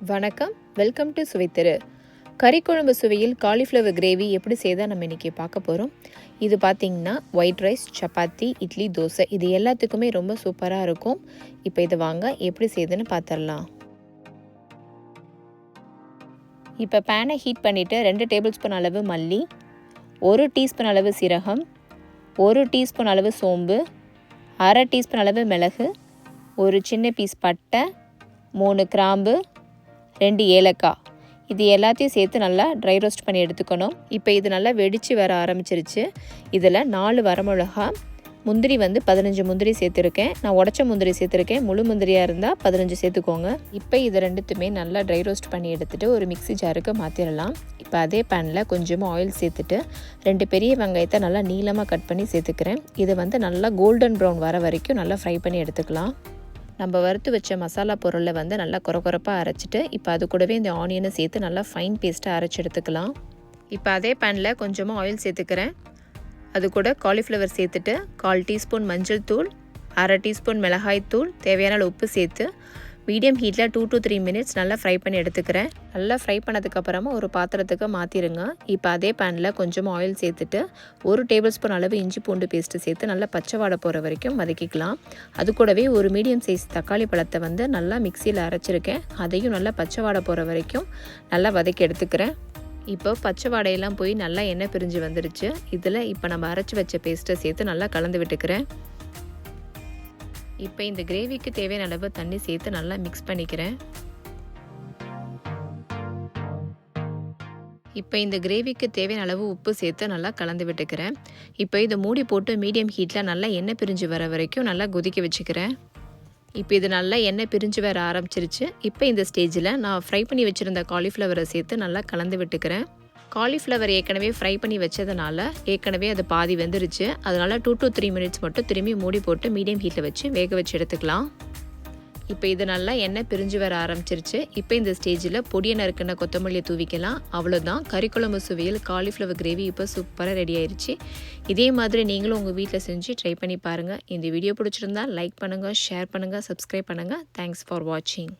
வணக்கம். Welcome to சுவைத்தெரு கறிக்குழம்பு சுவையில் cauliflower gravy எப்படி செய்தால் நம்ம இன்றைக்கி பார்க்க போகிறோம் இது பார்த்திங்கன்னா ஒயிட் ரைஸ் சப்பாத்தி இட்லி தோசை இது எல்லாத்துக்குமே ரொம்ப சூப்பராக இருக்கும். இப்போ இதை வாங்க எப்படி செய்யுதுன்னு பார்த்துடலாம். இப்போ பேனை ஹீட் பண்ணிவிட்டு ரெண்டு டேபிள் ஸ்பூன் அளவு மல்லி ஒரு டீஸ்பூன் அளவு சீரகம் ஒரு டீஸ்பூன் அளவு சோம்பு அரை டீஸ்பூன் அளவு மிளகு ஒரு சின்ன பீஸ் பட்டை மூணு கிராம்பு ரெண்டு ஏலக்காய். இது எல்லாத்தையும் சேர்த்து நல்லா ட்ரை ரோஸ்ட் பண்ணி எடுத்துக்கணும். இப்போ இது நல்லா வெடித்து வர ஆரம்பிச்சிருச்சு. இதில் நாலு வரமிளகா முந்திரி வந்து பதினஞ்சு முந்திரி சேர்த்துருக்கேன். நான் உடச்ச முந்திரி சேர்த்துருக்கேன். முழு முந்திரியாக இருந்தால் பதினஞ்சு சேர்த்துக்கோங்க. இப்போ இது ரெண்டுத்துமே நல்லா ட்ரை ரோஸ்ட் பண்ணி எடுத்துகிட்டு ஒரு மிக்சி ஜாருக்கு மாற்றிடலாம் இப்போ அதே பேனில் கொஞ்சமாக ஆயில் சேர்த்துட்டு ரெண்டு பெரிய வெங்காயத்தை நல்லா நீளமாக கட் பண்ணி சேர்த்துக்கிறேன். இது வந்து நல்லா கோல்டன் ப்ரௌன் வர வரைக்கும் நல்லா ஃப்ரை பண்ணி எடுத்துக்கலாம். நம்ம வறுத்து வச்ச மசாலா பொருளை வந்து நல்லா குறை அரைச்சிட்டு இப்போ அது கூடவே இந்த ஆனியனை சேர்த்து நல்லா ஃபைன் பேஸ்ட்டாக அரைச்சி எடுத்துக்கலாம். இப்போ அதே பேனில் கொஞ்சமாக ஆயில் சேர்த்துக்கிறேன். அது கூட காலிஃப்ளவர் சேர்த்துட்டு கால் டீஸ்பூன் மஞ்சள் தூள் அரை டீஸ்பூன் மிளகாய் தூள் தேவையான உப்பு சேர்த்து மீடியம் ஹீட்டில் டூ டு த்ரீ மினிட்ஸ் நல்லா ஃப்ரை பண்ணி எடுத்துக்கிறேன். நல்லா ஃப்ரை பண்ணதுக்கப்புறமா ஒரு பாத்திரத்துக்கு மாற்றிடுங்க இப்போ அதே பேனில் கொஞ்சம் ஆயில் சேர்த்துட்டு ஒரு டேபிள் ஸ்பூன் அளவு இஞ்சி பூண்டு பேஸ்ட்டு சேர்த்து நல்லா பச்சை வாடை போகிற வரைக்கும் வதக்கிக்கலாம். அது கூடவே ஒரு மீடியம் சைஸ் தக்காளி பழத்தை வந்து நல்லா மிக்சியில் அரைச்சிருக்கேன். அதையும் நல்லா பச்சை வாடை போகிற வரைக்கும் நல்லா வதக்கி எடுத்துக்கிறேன். இப்போ பச்சை வாடையெல்லாம் போய் நல்லா எண்ணெய் பிரிஞ்சு வந்துருச்சு. இதில் இப்போ நம்ம அரைச்சி வச்ச பேஸ்ட்டை சேர்த்து நல்லா கலந்து விட்டுக்கிறேன். இப்போ இந்த கிரேவிக்கு தேவையான அளவு தண்ணி சேர்த்து நல்லா மிக்ஸ் பண்ணிக்கிறேன். இப்போ இந்த கிரேவிக்கு தேவையான அளவு உப்பு சேர்த்து நல்லா கலந்து விட்டுக்கிறேன். இப்போ இதை மூடி போட்டு மீடியம் ஹீட்டில் நல்லா எண்ணெய் பிரிஞ்சு வர வரைக்கும் நல்லா கொதிக்க வச்சுக்கிறேன். இப்போ இது நல்லா எண்ணெய் பிரிஞ்சு வர ஆரம்பிச்சிருச்சு. இப்போ இந்த ஸ்டேஜில் நான் ஃப்ரை பண்ணி வச்சுருந்த காலிஃப்ளவரை சேர்த்து நல்லா கலந்து விட்டுக்கிறேன். காலிஃப்ளவர் ஏற்கனவே ஃப்ரை பண்ணி வச்சதுனால ஏற்கனவே அது பாதி வெந்துருச்சு. அதனால் டூ டு த்ரீ மினிட்ஸ் மட்டும் திரும்பி மூடி போட்டு மீடியம் ஹீட்டில் வச்சு வேக வச்சு எடுத்துக்கலாம். இப்போ இது நல்லா எண்ணெய் பிரிஞ்சு வர ஆரம்பிச்சிருச்சு. இப்போ இந்த ஸ்டேஜில் பொடியை நறுக்கின கொத்தமல்லியை தூவிக்கலாம். அவ்வளோதான் கறிக்குழம்பு சுவையில் காலிஃப்ளவர் கிரேவி இப்போ சூப்பராக ரெடி ஆயிடுச்சு இதே மாதிரி நீங்களும் உங்கள் வீட்டில் செஞ்சு ட்ரை பண்ணி பாருங்கள் இந்த வீடியோ பிடிச்சிருந்தா லைக் பண்ணுங்கள் ஷேர் பண்ணுங்கள் சப்ஸ்கிரைப் பண்ணுங்கள் தேங்க்ஸ் ஃபார் வாட்சிங்